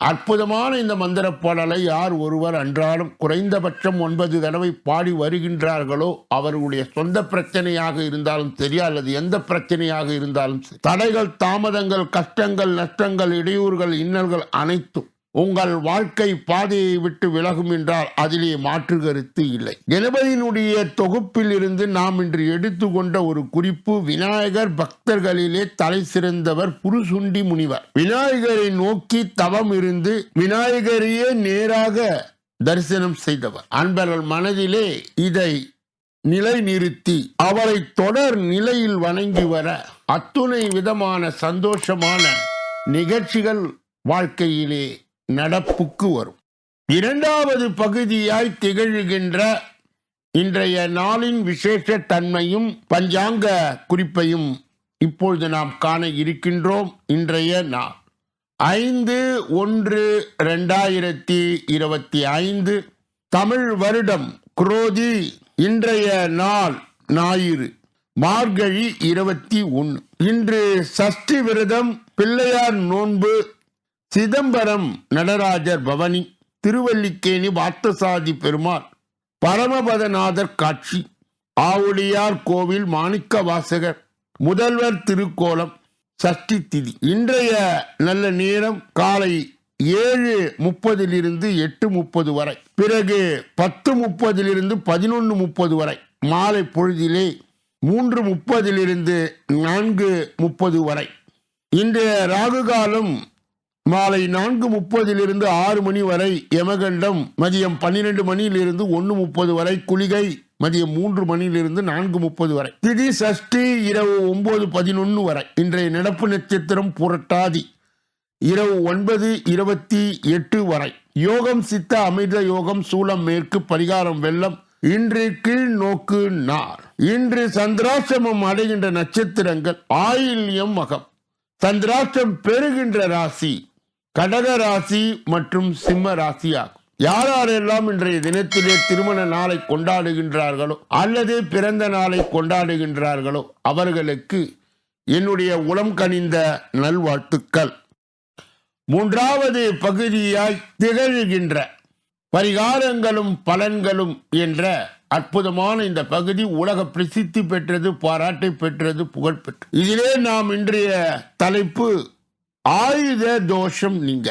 அற்புதமான இந்த மந்திர பாடலை யார் ஒருவர் அன்றாடம் குறைந்தபட்சம் ஒன்பது தடவை பாடி வருகின்றார்களோ அவர்களுடைய சொந்த பிரச்சனையாக இருந்தாலும் சரி அல்லது எந்த பிரச்சனையாக இருந்தாலும் சரி. தடைகள் தாமதங்கள் கஷ்டங்கள் நஷ்டங்கள் இடையூறுகள் இன்னல்கள் அனைத்தும் உங்கள் வாழ்க்கை பாதையை விட்டு விலகும் என்றால் அதிலே மாற்று கருத்து இல்லை. கணபதியினுடைய தொகுப்பில் இருந்து நாம் இன்று எடுத்துக்கொண்ட ஒரு குறிப்பு விநாயகர் பக்தர்களிலே தலை சிறந்தவர் புருசுண்டி முனிவர். விநாயகரை நோக்கி தவம் இருந்து விநாயகரையே நேராக தரிசனம் செய்தவர். அன்பர்கள் மனதிலே இதை நிலை நிறுத்தி அவரை தொடர் நிலையில் வணங்கி வர அத்துணை விதமான சந்தோஷமான நிகழ்ச்சிகள் வாழ்க்கையிலே நடப்புக்கு வரும். இரண்டாவது பகுதியாய் திகழ்கின்ற இன்றைய நாளின் விசேஷ தன்மையும் பஞ்சாங்க குறிப்பையும் இப்பொழுது நாம் காண இருக்கின்றோம். இன்றைய நாள் ஐந்து ஒன்று ரெண்டாயிரத்தி இருபத்தி ஐந்து தமிழ் வருடம் குரோதி இன்றைய நாள் ஞாயிறு மார்கழி இருபத்தி ஒன்று. இன்று சஷ்டி விரதம் பிள்ளையார் நோன்பு சிதம்பரம் நடராஜர் பவனி திருவல்லிக்கேணி பார்த்தசாதி பெருமாள் பரமபதநாதர் காட்சி ஆவுடையார் கோவில் மாணிக்க வாசகர் முதல்வர் திருக்கோலம் சஷ்டி திதி. இன்றைய நல்ல நேரம் காலை ஏழு முப்பதிலிருந்து எட்டு முப்பது வரை. பிறகு பத்து முப்பதிலிருந்து பதினொன்று முப்பது வரை. மாலை பொழுதிலே மூன்று முப்பதிலிருந்து நான்கு முப்பது வரை. இன்றைய ராகு காலம் மாலை நான்கு முப்பதிலிருந்து ஆறு மணி வரை யமகண்டம் மதியம் பன்னிரண்டு மணியிலிருந்து ஒன்று முப்பது வரை குளிகை மதியம் மூன்று மணியிலிருந்து நான்கு முப்பது வரை. திதி சஷ்டி இரவு ஒன்பது பதினொன்று வரை. இன்றைய நடப்பு நட்சத்திரம் புரட்டாதி. இரவு ஒன்பது இருபத்தி எட்டு வரை. யோகம் சித்த அமிர்த யோகம் சூலம் மேற்கு பரிகாரம் வெள்ளம் இன்று கீழ் நோக்கு நார். இன்று சந்திராசிரமம் அடைகின்ற நட்சத்திரங்கள் ஆயில்யம் மகம். சந்திராஷ்டம் பெறுகின்ற ராசி கடக ராசி மற்றும் சிம்ம ராசி ஆகும் யார் யாரெல்லாம் இன்றைய தினத்திலே திருமண நாளை கொண்டாடுகின்றார்களோ அல்லது பிறந்த நாளை கொண்டாடுகின்றார்களோ அவர்களுக்கு என்னுடைய உளம் கனிந்த நல்வாழ்த்துக்கள். மூன்றாவது பகுதியாய் திகழ்கின்ற பரிகாரங்களும் பலன்களும் என்ற அற்புதமான இந்த பகுதி உலக பிரசித்தி பெற்றது பாராட்டை பெற்றது புகழ் பெற்றது. இதிலே நாம் இன்றைய தலைப்பு ஆயுத தோஷம் நீங்க.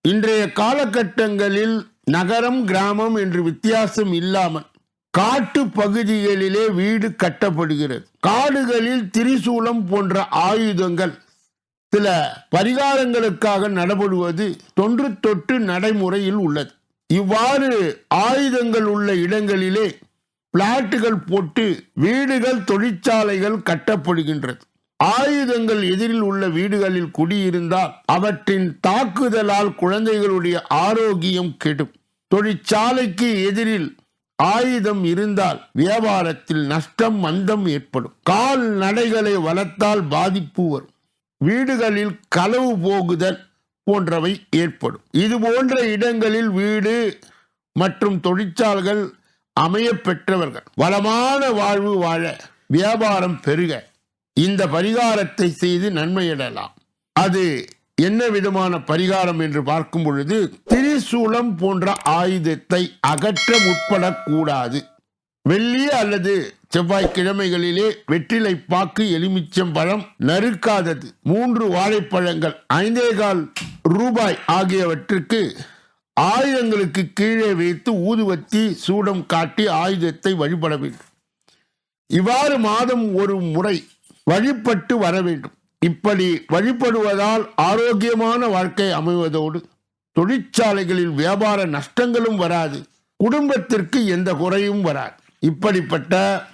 இன்றைய காலகட்டங்களில் நகரம் கிராமம் என்று வித்தியாசம் இல்லாமல் காட்டு பகுதிகளிலே வீடு கட்டப்படுகிறது. காடுகளில் திரிசூலம் போன்ற ஆயுதங்கள் சில பரிகாரங்களுக்காக நடப்படுவது தொன்று தொட்டு நடைமுறையில் உள்ளது. இவ்வாறு ஆயுதங்கள் உள்ள இடங்களிலே பிளாட்டுகள் போட்டு வீடுகள் தொழிற்சாலைகள் கட்டப்படுகின்றது. ஆயுதங்கள் எதிரில் உள்ள வீடுகளில் குடியிருந்தால் அவற்றின் தாக்குதலால் குழந்தைகளுடைய ஆரோக்கியம் கெடும். தொழிற்சாலைக்கு எதிரில் ஆயுதம் இருந்தால் வியாபாரத்தில் நஷ்டம் மந்தம் ஏற்படும். கால்நடைகளை வளர்த்தால் பாதிப்பு வரும். வீடுகளில் களவு போகுதல் போன்றவை ஏற்படும். இது போன்ற இடங்களில் வீடு மற்றும் தொழிற்சாலைகள் அமைய பெற்றவர்கள். வளமான வாழ்வு வாழ வியாபாரம் பெருக. இந்த பரிகாரத்தை செய்து நன்மையிடலாம். அது என்ன விதமான பரிகாரம் என்று பார்க்கும் பொழுது திரிசூலம் போன்ற ஆயுதத்தை அகற்ற முற்படக்கூடாது. வெள்ளி அல்லது செவ்வாய்க்கிழமைகளிலே வெற்றிலை பாக்கு எலுமிச்சம் பழம் நறுக்காதது. மூன்று வாழைப்பழங்கள் ஐந்தே கால் ரூபாய் ஆகியவற்றுக்கு ஆயுதங்களுக்கு கீழே வைத்து ஊதுவத்தி சூடம் காட்டி ஆயுதத்தை வழிபட வேண்டும். இவ்வாறு மாதம் ஒரு முறை வழிபட்டு வர வேண்டும். இப்படி வழிபடுவதால் ஆரோக்கியமான வாழ்க்கை அமைவதோடு தொழிற்சாலைகளில் வியாபார நஷ்டங்களும் வராது. குடும்பத்திற்கு எந்த குறையும் வராது. இப்படிப்பட்ட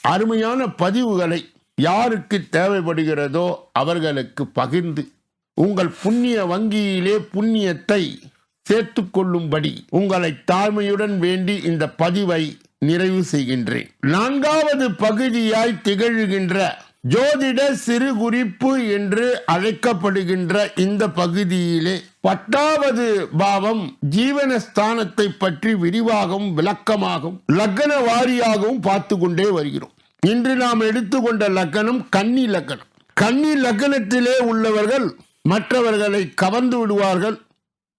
அருமையான பதிவுகளை யாருக்கு தேவைப்படுகிறதோ அவர்களுக்கு பகிர்ந்து உங்கள் புண்ணிய வங்கியிலே புண்ணியத்தை சேர்த்து கொள்ளும்படி உங்களை தாழ்மையுடன் வேண்டி இந்த பதிவை நிறைவு செய்கின்றேன். நான்காவது பகுதியாய் திகழ்கின்ற ஜோதிட சிறு குறிப்பு என்று அழைக்கப்படுகின்ற இந்த பகுதியிலே பத்தாவது பாவம் ஜீவனஸ்தானத்தை பற்றி விரிவாகவும் விளக்கமாகவும் லக்ன வாரியாகவும் பார்த்து கொண்டே வருகிறோம். இன்று நாம் எடுத்துக்கொண்ட லக்கணம் கன்னி லக்கணம். கன்னி லக்கணத்திலே உள்ளவர்கள் மற்றவர்களை கவர்ந்து விடுவார்கள்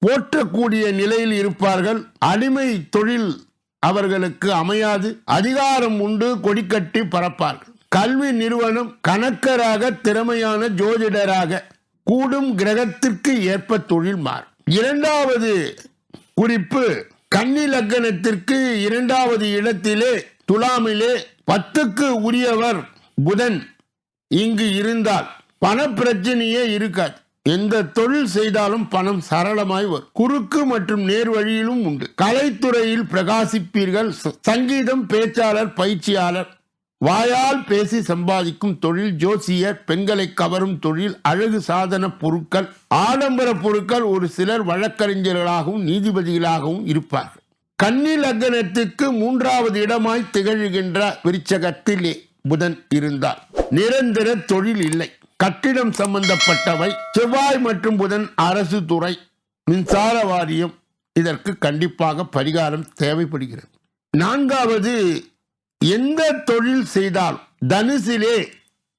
போற்றக்கூடிய நிலையில் இருப்பார்கள். அடிமை தொழில் அவர்களுக்கு அமையாது அதிகாரம் உண்டு கொடிக்கட்டி பறப்பார்கள். கல்வி நிறுவனம் கணக்கராக திறமையான ஜோதிடராக கூடும் கிரகத்திற்கு ஏற்ப தொழில் மாறும். இரண்டாவது குறிப்பு கன்னி லக்கணத்திற்கு இரண்டாவது இடத்திலே துலாமிலே பத்துக்கு உரியவர் புதன் இங்கு இருந்தால் பண பிரச்சனையே இருக்காது. எந்த தொழில் செய்தாலும் பணம் சரளமாய் வரும். குறுக்கு மற்றும் நேர் வழியிலும் உண்டு. கலைத்துறையில் பிரகாசிப்பீர்கள். சங்கீதம் பேச்சாளர் பயிற்சியாளர் வாயால் பேசி சம்பாதிக்கும் தொழில் ஜோசியர் பெண்களை கவரும் தொழில் அழகு சாதன பொருட்கள் ஆடம்பர பொருட்கள் ஒரு சிலர் வழக்கறிஞர்களாகவும் நீதிபதிகளாகவும் இருப்பார்கள். கன்னி லக்னத்துக்கு மூன்றாவது இடமாய் திகழ்கின்ற விருச்சகத்திலே புதன் இருந்தார். நிரந்தர தொழில் இல்லை. கட்டிடம் சம்பந்தப்பட்டவை செவ்வாய் மற்றும் புதன் அரசு துறை மின்சார வாரியம் இதற்கு கண்டிப்பாக பரிகாரம் தேவைப்படுகிறது. நான்காவது எந்த தொழில் செய்தால் தனுசிலே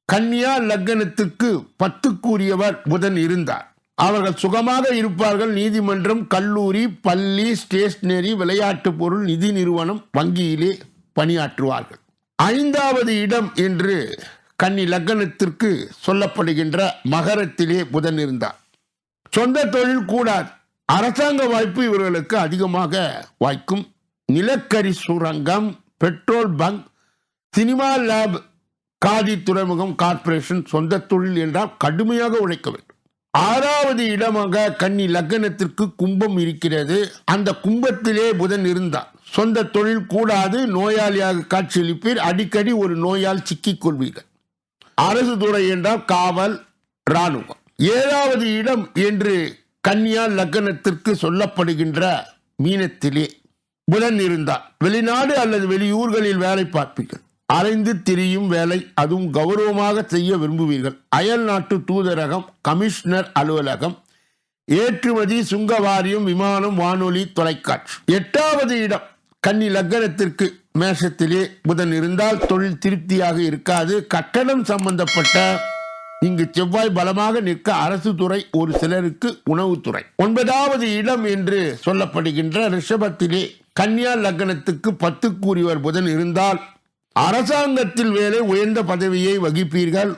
கன்னியா லக்னத்துக்கு பத்துக்குரியவர் புதன் இருந்தார். அவர்கள் சுகமாக இருப்பார்கள். நீதிமன்றம் கல்லூரி பள்ளி ஸ்டேஷனரி விளையாட்டு பொருள் நிதி நிறுவனம் வங்கியிலே பணியாற்றுவார்கள். ஐந்தாவது இடம் என்று கன்னி லக்னத்திற்கு சொல்லப்படுகின்ற மகரத்திலே புதன் இருந்தார். சொந்த தொழில் கூடாது. அரசாங்க வாய்ப்பு இவர்களுக்கு அதிகமாக வாய்க்கும். நிலக்கரி சுரங்கம் petrol bunk cinema lab khadi துறைமுகம் கார்ப்பரேஷன் சொந்த தொழில் என்றால் கடுமையாக உழைக்க வேண்டும். ஆறாவது இடமாக கன்னி லக்னத்திற்கு கும்பம் இருக்கிறது. அந்த கும்பத்திலே புதன் இருந்தார். சொந்த தொழில் கூடாது நோயாளியாக காட்சியளிப்பீர். அடிக்கடி ஒரு நோயால் சிக்கிக் கொள்வீர்கள். அரசு துறை என்றால் காவல் ராணுவம் ஏழாவது இடம் என்று கன்னியா லக்னத்திற்கு சொல்லப்படுகின்ற மீனத்திலே புதன் இருந்தார் வெளிநாடு அல்லது வெளியூர்களில் வேலை பார்ப்பீர்கள். அலைந்து திரியும் வேலை அதுவும் கௌரவமாக செய்ய விரும்புவீர்கள். அயல் நாட்டு தூதரகம் கமிஷனர் அலுவலகம் ஏற்றுமதி சுங்க வாரியம் விமானம் வானொலி தொலைக்காட்சி. எட்டாவது இடம் கன்னி லக்னத்திற்கு மேஷத்திலே புதன் இருந்தால் தொழில் திருப்தியாக இருக்காது. கட்டடம் சம்பந்தப்பட்ட இங்கு செவ்வாய் பலமாக நிற்க அரசு துறை ஒரு சிலருக்கு உணவுத்துறை. ஒன்பதாவது இடம் என்று சொல்லப்படுகின்ற ரிஷபத்திலே கன்னியா லக்னத்துக்கு பத்துக்குரியவர் புதன் இருந்தால் அரசாங்கத்தில் வேலை உயர்ந்த பதவியை வகிப்பீர்கள்.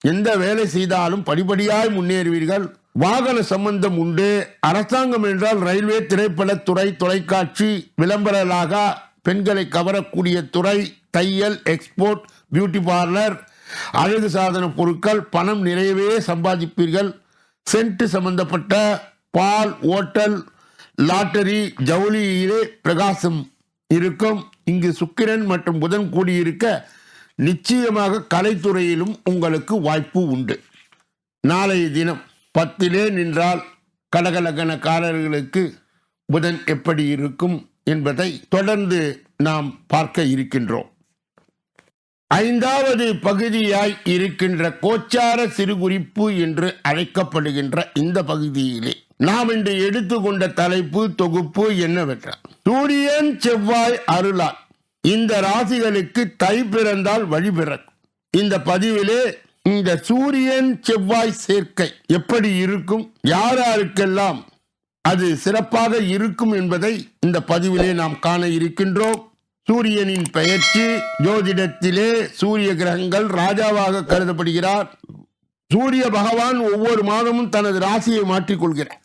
எந்த வேலை செய்தாலும் படிப்படியாய் முன்னேறுவீர்கள். வாகன சம்பந்தம் உண்டு. அரசாங்கம் என்றால் ரயில்வே திரைப்படத்துறை தொலைக்காட்சி விளம்பரலாக பெண்களை கவரக்கூடிய துறை தையல் எக்ஸ்போர்ட் பியூட்டி பார்லர் அழகு சாதன பொருட்கள் பணம் நிறையவே சம்பாதிப்பீர்கள். சென்ட் சம்பந்தப்பட்ட பால் ஓட்டல் லாட்டரி ஜவுளியிலே பிரகாசம் இருக்கும். இங்கு சுக்கிரன் மற்றும் புதன் கூடியிருக்க நிச்சயமாக கலைத்துறையிலும் உங்களுக்கு வாய்ப்பு உண்டு. நாளைய தினம் பத்திலே நின்றால் கடகலகனக்காரர்களுக்கு புதன் எப்படி இருக்கும் என்பதை தொடர்ந்து நாம் பார்க்க இருக்கின்றோம். ஐந்தாவது பகுதியாய் இருக்கின்ற கோச்சார சிறுகுறிப்பு என்று அழைக்கப்படுகின்ற இந்த பகுதியிலே நாம் இன்று எடுத்துக்கொண்ட தலைப்பு தொகுப்பு என்னவென்றால் சூரியன் செவ்வாய் அருளால் இந்த ராசிகளுக்கு தை பிறந்தால் வழி பிறக்கும். இந்த பதிவிலே இந்த சூரியன் செவ்வாய் சேர்க்கை எப்படி இருக்கும் யார் யாருக்கெல்லாம் அது சிறப்பாக இருக்கும் என்பதை இந்த பதிவிலே நாம் காண இருக்கின்றோம். சூரியனின் பெயர்ச்சி ஜோதிடத்திலே சூரிய கிரகங்கள் ராஜாவாக கருதப்படுகிறார். சூரிய பகவான் ஒவ்வொரு மாதமும் தனது ராசியை மாற்றிக்கொள்கிறார்.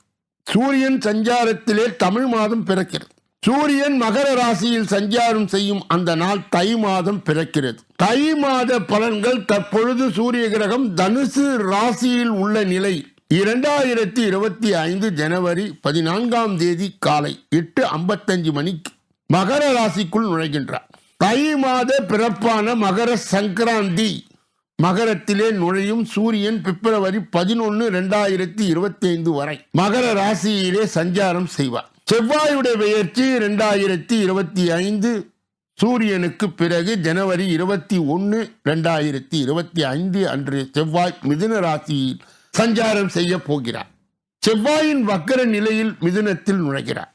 சூரியன் சஞ்சாரத்திலே தமிழ் மாதம் பிறக்கிறது. சூரியன் மகர ராசியில் சஞ்சாரம் செய்யும் அந்த நாள் தை மாதம் பிறக்கிறது. தை மாத பலன்கள் தற்பொழுது சூரிய கிரகம் தனுசு ராசியில் உள்ள நிலை. இரண்டாயிரத்தி இருபத்தி ஐந்து ஜனவரி பதினான்காம் தேதி காலை எட்டு ஐம்பத்தஞ்சு மணிக்கு மகர ராசிக்குள் நுழைகின்றார். தை மாத பிறப்பான மகர சங்கராந்தி மகரத்திலே நுழையும் சூரியன் பிப்ரவரி பதினொன்று ரெண்டாயிரத்தி இருபத்தி ஐந்து வரை மகர ராசியிலே சஞ்சாரம் செய்வார். செவ்வாயுடைய பெயர்ச்சி ரெண்டாயிரத்தி இருபத்தி ஐந்து சூரியனுக்கு பிறகு ஜனவரி இருபத்தி ஒன்று ரெண்டாயிரத்தி இருபத்தி ஐந்து அன்று செவ்வாய் மிதுன ராசியில் சஞ்சாரம் செய்ய போகிறார். செவ்வாயின் வக்கர நிலையில் மிதுனத்தில் நுழைகிறார்.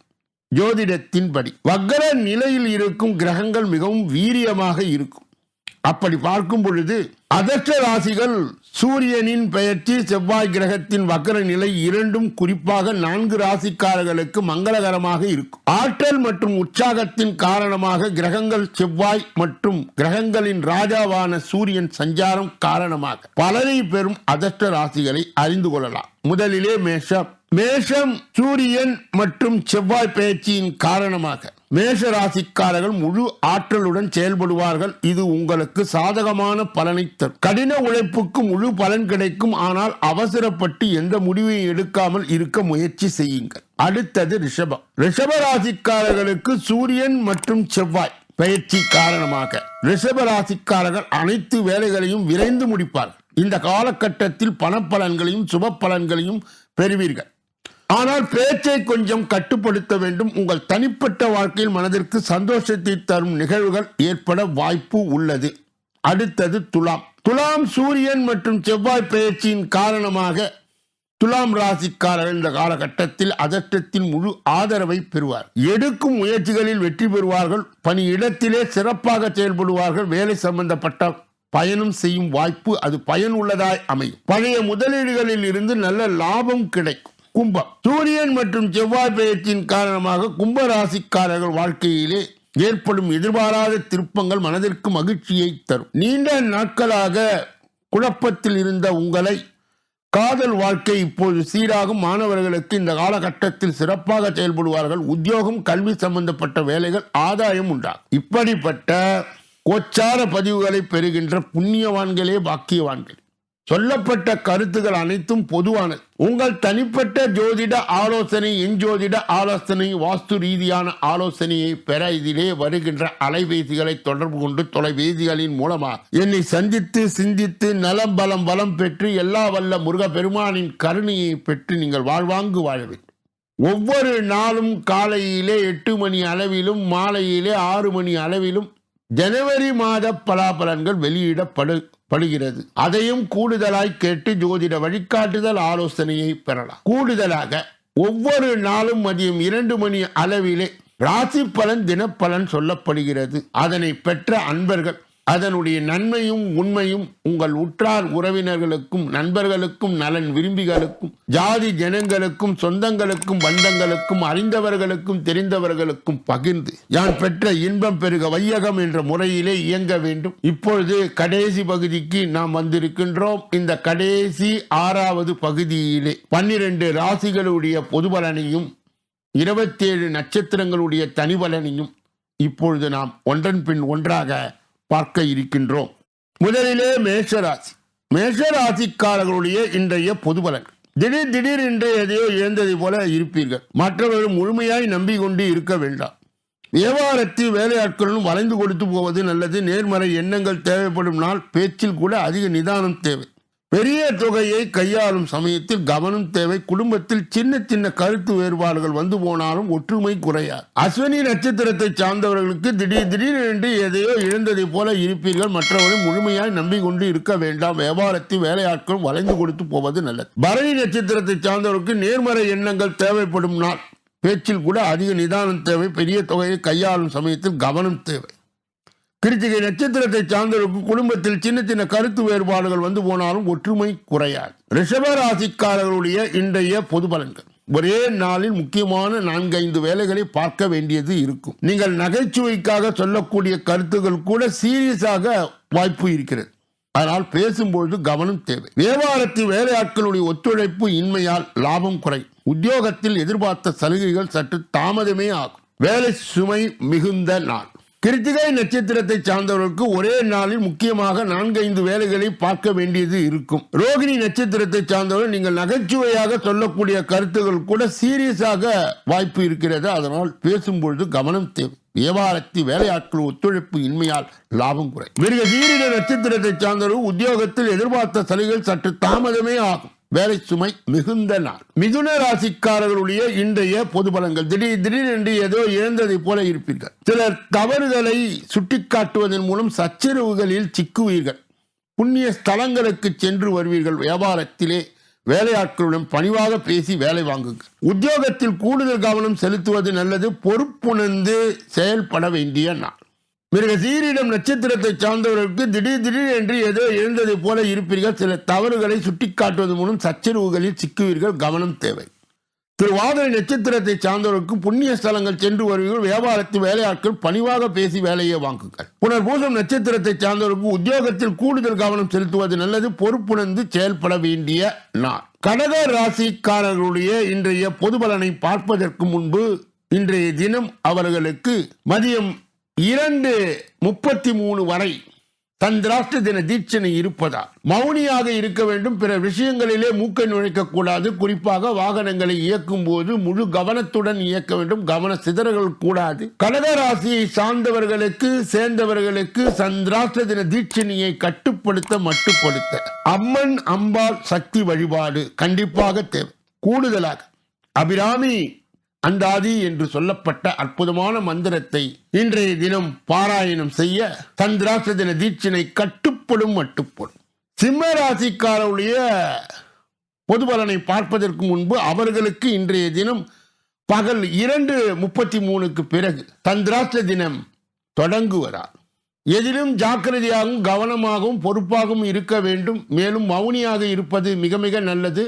ஜோதிடத்தின்படி வக்கர நிலையில் இருக்கும் கிரகங்கள் மிகவும் வீரியமாக இருக்கும். அப்படி பார்க்கும் பொழுது அதற்ற ராசிகள் சூரியனின் பெயர்ச்சி செவ்வாய் கிரகத்தின் வக்கர நிலை இரண்டும் குறிப்பாக நான்கு ராசிக்காரர்களுக்கு மங்களகரமாக இருக்கும். ஆற்றல் மற்றும் உற்சாகத்தின் காரணமாக கிரகங்கள் செவ்வாய் மற்றும் கிரகங்களின் ராஜாவான சூரியன் சஞ்சாரம் காரணமாக. பலரை பெறும் அதற்ற ராசிகளை அறிந்து கொள்ளலாம். முதலிலே மேஷம். மேஷம் சூரியன் மற்றும் செவ்வாய் பெயர்ச்சியின் காரணமாக. மேஷ ராசிக்காரர்கள் முழு ஆற்றலுடன் செயல்படுவார்கள். இது உங்களுக்கு சாதகமான பலனை தரும். கடின உழைப்புக்கு முழு பலன் கிடைக்கும். ஆனால் அவசரப்பட்டு எந்த முடிவையும் எடுக்காமல் இருக்க முயற்சி செய்யுங்கள். அடுத்தது ரிஷபம். ரிஷப ராசிக்காரர்களுக்கு சூரியன் மற்றும் செவ்வாய் பயிற்சி காரணமாக ரிஷப ராசிக்காரர்கள் அனைத்து வேலைகளையும் விரைந்து முடிப்பார்கள். இந்த காலகட்டத்தில் பணப்பலன்களையும் சுப பலன்களையும் பெறுவீர்கள். ஆனால் பேச்சை கொஞ்சம் கட்டுப்படுத்த வேண்டும். உங்கள் தனிப்பட்ட வாழ்க்கையில் மனதிற்கு சந்தோஷத்தை தரும் நிகழ்வுகள் ஏற்பட வாய்ப்பு உள்ளது. அடுத்தது துலாம். துலாம் சூரியன் மற்றும் செவ்வாய் பயிற்சியின் காரணமாக துலாம் ராசிக்காரர் இந்த காலகட்டத்தில் அதற்றத்தின் முழு ஆதரவை பெறுவார். எடுக்கும் முயற்சிகளில் வெற்றி பெறுவார்கள். பணியிடத்திலே சிறப்பாக செயல்படுவார்கள். வேலை சம்பந்தப்பட்ட பயணம் செய்யும் வாய்ப்பு அது பயனுள்ளதாய் அமையும். பழைய முதலீடுகளில் இருந்து நல்ல லாபம் கிடைக்கும். கும்பம். சூரியன் மற்றும் செவ்வாய் பெயர்ச்சியின் காரணமாக கும்ப ராசிக்காரர்கள் வாழ்க்கையிலே ஏற்படும் எதிர்பாராத திருப்பங்கள் மனதிற்கு மகிழ்ச்சியை தரும். நீண்ட நாட்களாக குழப்பத்தில் இருந்த உங்களை காதல் வாழ்க்கை இப்போது சீராகும். மாணவர்களுக்கு இந்த காலகட்டத்தில் சிறப்பாக செயல்படுவார்கள். உத்தியோகம் கல்வி சம்பந்தப்பட்ட வேலைகள் ஆதாயம் உண்டாகும். இப்படிப்பட்ட கோச்சார பதிவுகளை பெறுகின்ற புண்ணியவான்களே பாக்கியவான்கள். சொல்லப்பட்ட கருத்துகள் அனைத்தும் பொதுவானது. உங்கள் தனிப்பட்ட ஜோதிட ஆலோசனை என் ஜோதிட ஆலோசனை வாஸ்து ரீதியான ஆலோசனையை பெற இதிலே வருகின்ற அலைபேசிகளை தொடர்பு கொண்டு தொலைபேசிகளின் மூலமாக என்னை சந்தித்து சிந்தித்து நலம் பலம் வளம் பெற்று எல்லா வல்ல முருக பெருமானின் கருணையை பெற்று நீங்கள் வாழ்வாங்கு வாழ வேண்டும். ஒவ்வொரு நாளும் காலையிலே எட்டு மணி அளவிலும் மாலையிலே ஆறு மணி அளவிலும் ஜனவரி மாத பலாபலன்கள் வெளியிடப்படு படுகிறது. அதையும் கூடுதலாய் கேட்டு ஜோதிட வழிகாட்டுதல் ஆலோசனையை பெறலாம். கூடுதலாக ஒவ்வொரு நாளும் மதியம் இரண்டு மணி அளவிலே ராசி பலன் தினப்பலன் சொல்லப்படுகிறது. அதனை பெற்ற அன்பர்கள் அதனுடைய நன்மையும் உண்மையும் உங்கள் உற்றார் உறவினர்களுக்கும் நண்பர்களுக்கும் நலன் விரும்பிகளுக்கும் ஜாதி ஜனங்களுக்கும் சொந்தங்களுக்கும் பந்தங்களுக்கும் அறிந்தவர்களுக்கும் தெரிந்தவர்களுக்கும் பகிர்ந்து யான் பெற்ற இன்பம் பெருக வையகம் என்ற முறையிலே இயங்க வேண்டும். இப்பொழுது கடைசி பகுதிக்கு நாம் வந்திருக்கின்றோம். இந்த கடைசி ஆறாவது பகுதியிலே பன்னிரண்டு ராசிகளுடைய பொதுபலனையும் இருபத்தேழு நட்சத்திரங்களுடைய தனிபலனையும் இப்பொழுது நாம் ஒன்றன் பின் ஒன்றாக பார்க்க இருக்கின்றோம். முதலிலே மேஷராசி. மேஷராசிக்காரர்களுடைய இன்றைய பொது பலன் திடீர் திடீர் என்று எதையோ இழந்ததை போல இருப்பீர்கள். மற்றவர்கள் முழுமையாய் நம்பிக்கொண்டு இருக்க வேண்டாம். வியாபாரத்தில் வேலையாட்களும் வளைந்து கொடுத்து போவது நல்லது. நேர்மறை எண்ணங்கள் தேவைப்படும் நாள் பேச்சில் கூட அதிக நிதானம் தேவை. பெரிய தொகையை கையாளும் சமயத்தில் கவனம் தேவை. குடும்பத்தில் சின்ன சின்ன கருத்து வேறுபாடுகள் வந்து போனாலும் ஒற்றுமை குறையாது. அஸ்வினி நட்சத்திரத்தை சார்ந்தவர்களுக்கு திடீர் திடீர் என்று எதையோ இழந்ததை போல இருப்பீர்கள். மற்றவர்கள் முழுமையாய் நம்பிக்கொண்டு இருக்க வேண்டாம். வியாபாரத்தில் வேலையாட்களும் வளைந்து கொடுத்து போவது நல்லது. பரணி நட்சத்திரத்தை சார்ந்தவர்களுக்கு நேர்மறை எண்ணங்கள் தேவைப்படும் நாள். பேச்சில் கூட அதிக நிதானம் தேவை. பெரிய தொகையை கையாளும் சமயத்தில் கவனம் தேவை. கிருத்திகை நட்சத்திரத்தை சார்ந்தவருக்கு குடும்பத்தில் சின்ன சின்ன கருத்து வேறுபாடுகள் வந்து போனாலும் ஒற்றுமை குறையாது. ரிஷப ராசிக்காரர்களுடைய இன்றைய பொது பலன்கள். ஒரே நாளில் முக்கியமான நான்கைந்து வேலைகளை பார்க்க வேண்டியது இருக்கும். நீங்கள் நகைச்சுவைக்காக சொல்லக்கூடிய கருத்துக்கள் கூட சீரியஸாக வாய்ப்பு இருக்கிறது. அதனால் பேசும்பொழுது கவனம் தேவை. வியாபாரத்தில் வேலையாட்களுடைய ஒத்துழைப்பு இன்மையால் லாபம் குறை உத்தியோகத்தில் எதிர்பார்த்த சலுகைகள் சற்று தாமதமே ஆகும். வேலை சுமை மிகுந்த நாள். கிருத்திகை நட்சத்திரத்தை சார்ந்தவர்களுக்கு ஒரே நாளில் முக்கியமாக நான்கைந்து வேலைகளை பார்க்க வேண்டியது இருக்கும். ரோகிணி நட்சத்திரத்தை சார்ந்தவர்கள் நீங்கள் நகைச்சுவையாக சொல்லக்கூடிய கருத்துகள் கூட சீரியஸாக வாய்ப்பு இருக்கிறது. அதனால் பேசும்பொழுது கவனம் தேவை. வியாபாரத்தி வேலையாட்கள் ஒத்துழைப்பு இன்மையால் லாபம் குறை மிருக சீரிட நட்சத்திரத்தை சார்ந்தவர்கள் உத்தியோகத்தில் எதிர்பார்த்த சலுகைகள் சற்று தாமதமே ஆகும். வேலை சுமை மிகுந்த நாள். மிதுன ராசிக்காரர்களுடைய இன்றைய பொது பலன்கள். திடீர் திடீரென்று ஏதோ இழந்ததைப் போல இருப்பீர்கள். சிலர் தவறுதலை சுட்டிக்காட்டுவதன் மூலம் சச்சரவுகளில் சிக்குவீர்கள். புண்ணிய ஸ்தலங்களுக்கு சென்று வருவீர்கள். வியாபாரத்திலே வேலையாட்களுடன் பணிவாக பேசி வேலை வாங்குங்கள். உத்தியோகத்தில் கூடுதல் கவனம் செலுத்துவது நல்லது. பொறுப்புணர்ந்து செயல்பட வேண்டிய நாள். மிருக சீரிடம் நட்சத்திரத்தை சார்ந்தவர்களுக்கு திடீர் திடீர் என்று ஏதோ எழுந்ததைப் போல இருப்பீர்கள். சில தவறுகளை சுட்டிக்காட்டுவது மூலம் சச்சரவுகளில் சிக்குவீர்கள். கவனம் தேவை. திருவாதிரை நட்சத்திரத்தை சார்ந்தவர்களுக்கு புண்ணிய ஸ்தலங்கள் சென்று வருவீர்கள். வியாபாரத்தில் வேலையாட்கள் பணிவாக பேசி வேலையை வாங்குங்கள். புனர்பூசம் நட்சத்திரத்தை சார்ந்தவர்களுக்கு உத்தியோகத்தில் கூடுதல் கவனம் செலுத்துவது நல்லது. பொறுப்புணர்ந்து செயல்பட வேண்டிய நாள். கடக ராசிக்காரர்களுடைய இன்றைய பொது பலனை பார்ப்பதற்கு முன்பு இன்றைய தினம் அவர்களுக்கு மதியம் இரண்டு முப்பத்தி மூணு வரை தந்திராஷ்ட தின தீட்சணை இருப்பதால் மௌனியாக இருக்க வேண்டும். பிற விஷயங்களிலே மூக்கை நுழைக்க கூடாது. குறிப்பாக வாகனங்களை இயக்கும் போது முழு கவனத்துடன் இயக்க வேண்டும். கவன சிதறல்கள் கூடாது. கடகராசியை சார்ந்தவர்களுக்கு சேர்ந்தவர்களுக்கு சந்திராஷ்ட தின தீட்சணையை கட்டுப்படுத்த மட்டுப்படுத்த. அம்மன் அம்பாள் சக்தி வழிபாடு கண்டிப்பாக தேவை. கூடுதலாக அபிராமி அந்தாதி என்று சொல்லப்பட்ட அற்புதமான மந்திரத்தை இன்றைய தினம் பாராயணம் செய்ய சந்திராச தின தீட்சினை கட்டுப்படும் மட்டுப்படும் சிம்ம ராசிக்காரருடைய பொது பலனை பார்ப்பதற்கு முன்பு அவர்களுக்கு இன்றைய தினம் பகல் இரண்டு முப்பத்தி மூணுக்கு பிறகு சந்திராஷ்ட தினம் தொடங்குவதால் எதிலும் ஜாக்கிரதையாகவும் கவனமாகவும் பொறுப்பாகவும் இருக்க வேண்டும். மேலும் மௌனியாக இருப்பது மிக மிக நல்லது.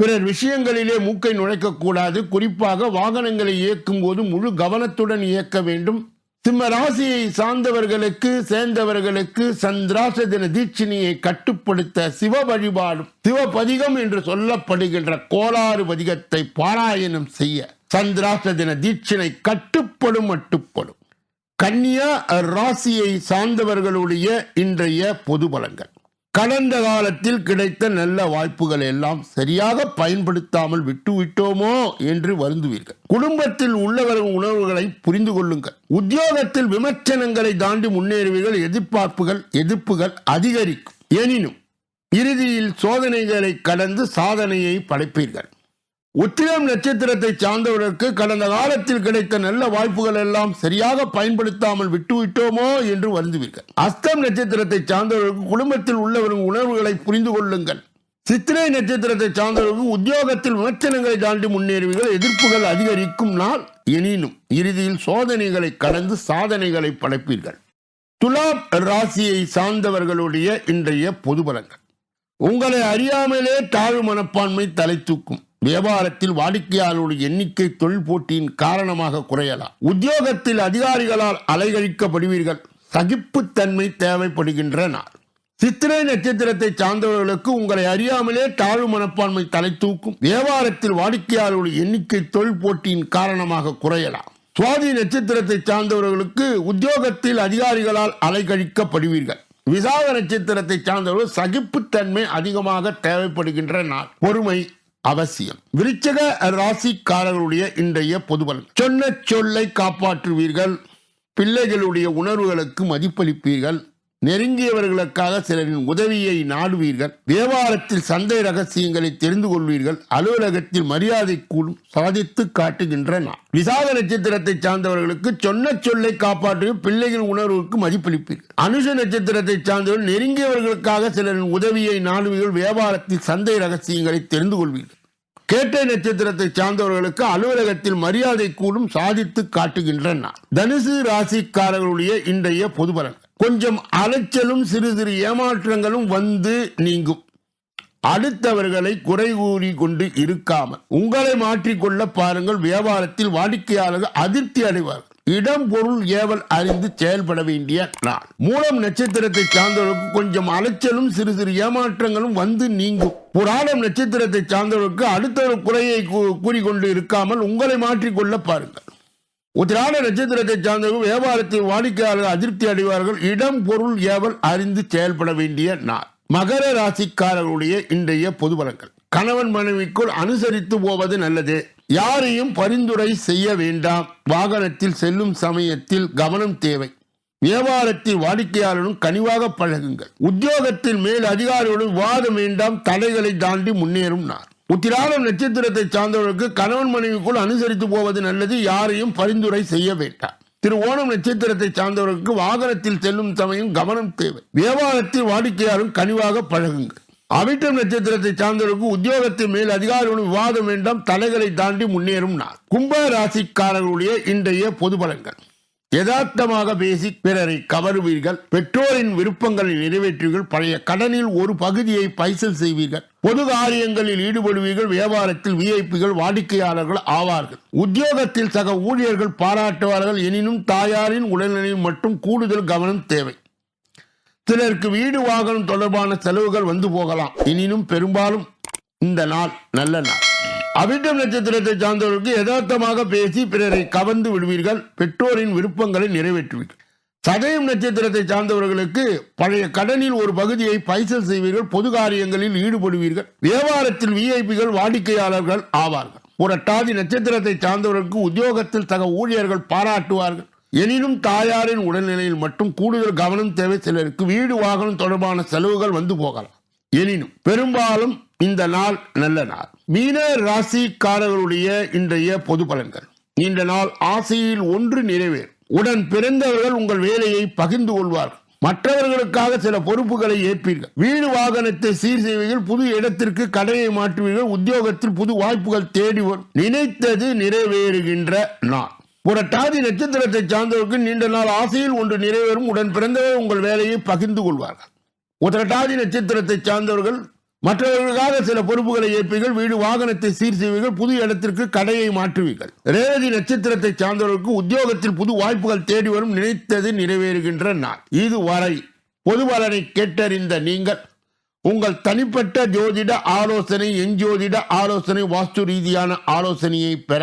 பிறர் விஷயங்களிலே மூக்கை நுழைக்கக்கூடாது. குறிப்பாக வாகனங்களை இயக்கும் போது முழு கவனத்துடன் இயக்க வேண்டும். சிம்ம ராசியை சார்ந்தவர்களுக்கு சேர்ந்தவர்களுக்கு சந்திராச தின தீட்சினியை கட்டுப்படுத்த சிவ வழிபாடும் சிவபதிகம் என்று சொல்லப்படுகின்ற கோளாறு பதிகத்தை பாராயணம் செய்ய சந்திராச தின தீட்சிணை கட்டுப்படும் மட்டுப்படும். கன்னியா ராசியை சார்ந்தவர்களுடைய இன்றைய பொது பலங்கள் கடந்த காலத்தில் கிடைத்த நல்ல வாய்ப்புகள் எல்லாம் சரியாக பயன்படுத்தாமல் விட்டுவிட்டோமோ என்று வருந்துவீர்கள். குடும்பத்தில் உள்ளவர்கள் உணர்வுகளை புரிந்து கொள்ளுங்கள். உத்தியோகத்தில் விமர்சனங்களை தாண்டி முன்னேறுவீர்கள். எதிர்பார்ப்புகள் எதிர்ப்புகள் அதிகரிக்கும். எனினும் இறுதியில் சோதனைகளை கடந்து சாதனையை படைப்பீர்கள். உத்திரம் நட்சத்திரத்தை சார்ந்தவர்களுக்கு கடந்த காலத்தில் கிடைத்த நல்ல வாய்ப்புகள் எல்லாம் சரியாக பயன்படுத்தாமல் விட்டுவிட்டோமோ என்று வருந்துவீர்கள். அஸ்தம் நட்சத்திரத்தை சார்ந்தவர்களுக்கு குடும்பத்தில் உள்ளவரும் உணர்வுகளை புரிந்து கொள்ளுங்கள். சித்திரை நட்சத்திரத்தை சார்ந்தவர்களுக்கு உத்தியோகத்தில் விமர்சனங்களை தாண்டி முன்னேறுவீர்கள். எதிர்ப்புகள் அதிகரிக்கும் நாள் எனினும் இறுதியில் சோதனைகளை கடந்து சாதனைகளை படைப்பீர்கள். துலாம் ராசியை சார்ந்தவர்களுடைய இன்றைய பொது பலங்கள் உங்களை அறியாமலே தாழ்வு மனப்பான்மை தலை தூக்கும். வியாபாரத்தில் வாடிக்கையாளருடைய எண்ணிக்கை தொழில் போட்டியின் காரணமாக குறையலாம். உத்தியோகத்தில் அதிகாரிகளால் அலைகழிக்கப்படுவீர்கள். சகிப்புத்தன்மை தேவைப்படுகின்ற நாள் சித்திரை நட்சத்திரத்தை சார்ந்தவர்களுக்கு உங்களை அறியாமலே தாழ்வு மனப்பான்மை தலை தூக்கும். வியாபாரத்தில் வாடிக்கையாளருடைய எண்ணிக்கை தொழில் போட்டியின் காரணமாக குறையலாம். சுவாதி நட்சத்திரத்தை சார்ந்தவர்களுக்கு உத்தியோகத்தில் அதிகாரிகளால் அலைகழிக்கப்படுவீர்கள். விசாக நட்சத்திரத்தை சார்ந்தவர்கள் சகிப்புத்தன்மை அதிகமாக தேவைப்படுகின்ற நாள் பொறுமை அவசியம். விருச்சக ராசிக்காரர்களுடைய இன்றைய பொதுபலன். சொன்ன சொல்லை காப்பாற்றுவீர்கள். பிள்ளைகளுடைய உணர்வுகளுக்கு மதிப்பளிப்பீர்கள். நெருங்கியவர்களுக்காக சிலரின் உதவியை நாடுவீர்கள். வியாபாரத்தில் சந்தை ரகசியங்களை தெரிந்து கொள்வீர்கள். அலுவலகத்தில் மரியாதை கூடும் சாதித்து காட்டுகின்ற நான் விசாக நட்சத்திரத்தை சார்ந்தவர்களுக்கு சொன்ன சொல்லை காப்பாற்றி பிள்ளைகள் உணர்வுக்கு மதிப்பளிப்பீர்கள். அனுஷ நட்சத்திரத்தை சார்ந்தவர்கள் நெருங்கியவர்களுக்காக சிலரின் உதவியை நாடுவீர்கள். வியாபாரத்தில் சந்தை ரகசியங்களை தெரிந்து கொள்வீர்கள். கேட்டை நட்சத்திரத்தை சார்ந்தவர்களுக்கு அலுவலகத்தில் மரியாதை கூடும் சாதித்து காட்டுகின்ற நான் தனுசு ராசிக்காரர்களுடைய இன்றைய பொதுபலன் கொஞ்சம் அலைச்சலும் சிறு சிறு ஏமாற்றங்களும் வந்து நீங்கும். அடுத்தவர்களை குறை கூறி கொண்டு இருக்காமல் உங்களை மாற்றிக்கொள்ள பாருங்கள். வியாபாரத்தில் வாடிக்கையாளர்கள் அதிருப்தி அடைவார் இடம் பொருள் ஏவல் அறிந்து செயல்பட வேண்டிய நாள். மூலம் நட்சத்திரத்தை சார்ந்தவர்களுக்கு கொஞ்சம் அலைச்சலும் சிறு சிறு ஏமாற்றங்களும் வந்து நீங்கும். புராணம் நட்சத்திரத்தை சார்ந்தவர்களுக்கு அடுத்தவர் குறையை கூ- கூறிக்கொண்டு இருக்காமல் உங்களை மாற்றிக்கொள்ள பாருங்கள். உத்திராட நட்சத்திரத்தை சார்ந்தவர்கள் வியாபாரத்தில் வாடிக்கையாளர்கள் அதிருப்தி அடைவார்கள். இடம் பொருள் ஏவல் அறிந்து செயல்பட வேண்டிய நாள். மகர ராசிக்காரர்களுடைய இன்றைய பொது பலன்கள். கணவன் மனைவிக்குள் அனுசரித்து போவது நல்லது. யாரையும் பரிந்துரை செய்ய வேண்டாம். வாகனத்தில் செல்லும் சமயத்தில் கவனம் தேவை. வியாபாரத்தில் வாடிக்கையாளரும் கனிவாக பழகுங்கள். உத்தியோகத்தில் மேல் அதிகாரிகளுடன் வாதம் வேண்டாம். தடைகளை தாண்டி முன்னேறும் நாள். உத்திராடம் நட்சத்திரத்தை சார்ந்தவர்களுக்கு கணவன் மனைவிக்குள் அனுசரித்து போவது நல்லது யாரையும் பரிந்துரை செய்ய வேண்டாம். திரு ஓணம் நட்சத்திரத்தை சார்ந்தவர்களுக்கு வாகனத்தில் செல்லும் சமயம் கவனம் தேவை. வியாபாரத்தில் வாடிக்கையாளரும் கனிவாக பழகுங்கள். அவிட்டம் நட்சத்திரத்தை சார்ந்தவர்களுக்கு உத்தியோகத்தின் மேல் அதிகாரிகளுடன் விவாதம் வேண்டாம் தலைகளை தாண்டி முன்னேறும் நாள். கும்ப ராசிக்காரர்களுடைய இன்றைய பொது பலன்கள். யதார்த்தமாக பேசி பிறரை கவருவீர்கள். பெற்றோரின் விருப்பங்களை நிறைவேற்றுவீர்கள். பழைய கடனில் ஒரு பகுதியை பைசல் செய்வீர்கள். பொது காரியங்களில் ஈடுபடுவீர்கள். வியாபாரத்தில் விஐபிகள் வாடிக்கையாளர்கள் ஆவார்கள். உத்தியோகத்தில் சக ஊழியர்கள் பாராட்டுவார்கள். எனினும் தாயாரின் உடல்நிலையில் மட்டும் கூடுதல் கவனம் தேவை. சிலருக்கு வீடு வாகனம் தொடர்பான செலவுகள் வந்து போகலாம். எனினும் பெரும்பாலும் இந்த நாள் நல்ல நாள். அவிட்டம் நட்சத்திரத்தை சார்ந்தவர்களுக்கு யதார்த்தமாக பேசி பிறரை கவர்ந்து விடுவீர்கள். பெற்றோரின் விருப்பங்களை நிறைவேற்றுவீர்கள். சதயம் நட்சத்திரத்தை சார்ந்தவர்களுக்கு பழைய கடனில் ஒரு பகுதியை பைசல் செய்வீர்கள். பொது காரியங்களில் ஈடுபடுவீர்கள். வியாபாரத்தில் விஐபிகள் வாடிக்கையாளர்கள் ஆவார்கள். புரட்டாதி நட்சத்திரத்தை சார்ந்தவர்களுக்கு உத்தியோகத்தில் சக ஊழியர்கள் பாராட்டுவார்கள். எனினும் தாயாரின் உடல்நிலையில் மட்டும் கூடுதல் கவனம் தேவை. சிலருக்கு வீடு வாகனம் தொடர்பான செலவுகள் வந்து போகலாம். எனினும் பெரும்பாலும் இந்த நாள் நல்ல நாள். மீன ராசிக்காரர்களுடைய இன்றைய பொது பலன்கள். நீண்ட நாள் ஆசையில் ஒன்று நிறைவேறும். உடன் பிறந்தவர்கள் உங்கள் வேலையை பகிர்ந்து கொள்வார்கள். மற்றவர்களுக்காக சில பொறுப்புகளை ஏற்பீர்கள். வீடு வாகனத்தை சீர் செய்வீர்கள். புது இடத்திற்கு கடையை மாற்றுவீர்கள். உத்தியோகத்தில் புது வாய்ப்புகள் தேடி வரும். நினைத்தது நிறைவேறுகின்ற நாள். புரட்டாதி நட்சத்திரத்தை சார்ந்தவருக்கு நீண்ட நாள் ஆசையில் ஒன்று நிறைவேறும். உடன் பிறந்தவர் உங்கள் வேலையை பகிர்ந்து கொள்வார்கள். உத்திரட்டாதி நட்சத்திரத்தை சார்ந்தவர்கள் மற்றவர்களுக்காக சில பொறுப்புகளை ஏற்பீர்கள் வீடு வாகனத்தை சீர் செய்வீர்கள் புது இடத்திற்கு கடையை மாற்றுவீர்கள். ரேவதி நட்சத்திரத்தை சார்ந்தவர்களுக்கு உத்தியோகத்தில் புது வாய்ப்புகள் தேடி வரும் நினைத்தது நிறைவேறுகின்ற நாள். இதுவரை பொது பலனை கேட்டறிந்த நீங்கள் உங்கள் தனிப்பட்ட ஜோதிட ஆலோசனை எஞ்சோதிட ஆலோசனை வாஸ்து ரீதியான ஆலோசனையை பெற